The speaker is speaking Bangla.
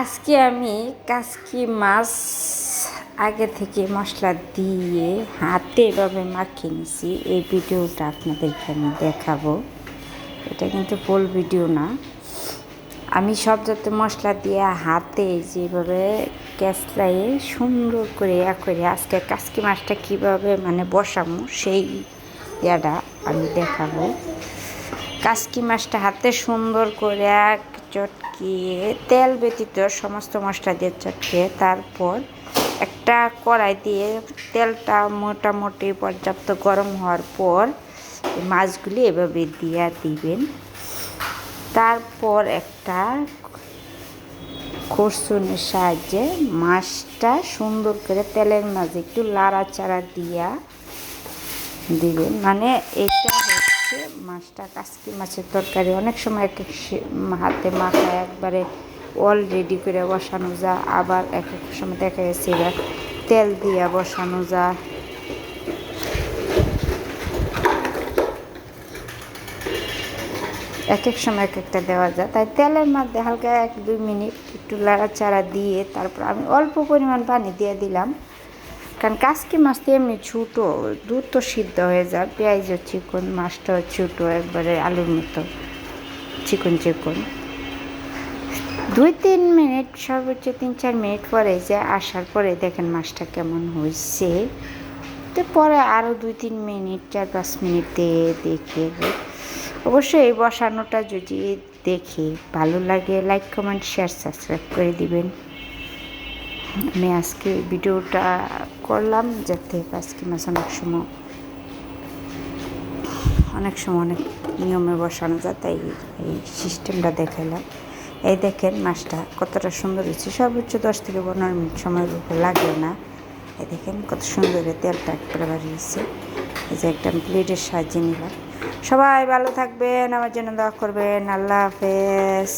আজকে আমি কাসকি মাছ আগে থেকে মশলা দিয়ে হাতে এভাবে মাখিয়ে নিছি। এই ভিডিওটা আপনাদেরকে আমি দেখাবো। এটা কিন্তু ফুল ভিডিও না। আমি সব যত মশলা দিয়ে হাতে যেভাবে ক্যাসলাইয়ে সুন্দর করে ইয়া করে আজকে কাসকি মাছটা কীভাবে মানে বসাবো সেই ইয়াটা আমি দেখাবো। কাসকি মাছটা হাতে সুন্দর করে এক চটকিয়ে তেল ব্যতীত সমস্ত মশলা দিয়ে চটকিয়ে তারপর একটা কড়াই দিয়ে তেলটা মোটামুটি পর্যাপ্ত গরম হওয়ার পর মাছগুলি এভাবে দিয়ে দিবেন। তারপর একটা খরচুনের সাহায্যে মাছটা সুন্দর করে তেলের মাঝে একটু লাড়াচাড়া দিয়া দিবেন। মানে এটা মাছটা, কাসকি মাছের তরকারি। অনেক সময় এক এক হাতে মাথা একবারে অল রেডি করে বসানো যায়, আবার এক এক সময় দেখা গেছে তেল দিয়ে বসানো যায়। এক এক সময় এক একটা দেওয়া যায়। তাই তেলের মধ্যে হালকা এক দুই মিনিট একটু লাড়াচাড়া দিয়ে তারপর আমি অল্প পরিমাণ পানি দিয়ে দিলাম। কারণ কাসকি মাছ তো এমনি ছোটো, দুধ তো সিদ্ধ হয়ে যায় পেঁয়াজও চিকন মাছটাও ছোটো, একবারে আলুর মতো চিকন চিকন। দুই তিন মিনিট, সর্বোচ্চ তিন চার মিনিট পরে যে আসার পরে দেখেন মাছটা কেমন হয়েছে। তো পরে আরও দুই তিন মিনিট, চার পাঁচ মিনিট দিয়ে দেখে। অবশ্যই এই বসানোটা যদি দেখে ভালো লাগে লাইক কমেন্ট শেয়ার সাবস্ক্রাইব করে দিবেন। আমি আজকে ভিডিওটা করলাম যাতে আজকে মাছ অনেক সময় অনেক সময় অনেক নিয়মে বসানো যায়, তাই এই সিস্টেমটা দেখালাম এই দেখেন মাছটা কতটা সুন্দর হয়েছে, সর্বোচ্চ দশ থেকে পনেরো মিনিট সময়ের উপর লাগে না। এই দেখেন কত সুন্দর তেলটা একবারে বাড়িয়েছে। এই যে একটা প্লেটের সাহায্যে নিলাম। সবাই ভালো থাকবেন, আমার জন্য দোয়া করবেন, আল্লাহ হাফেজ।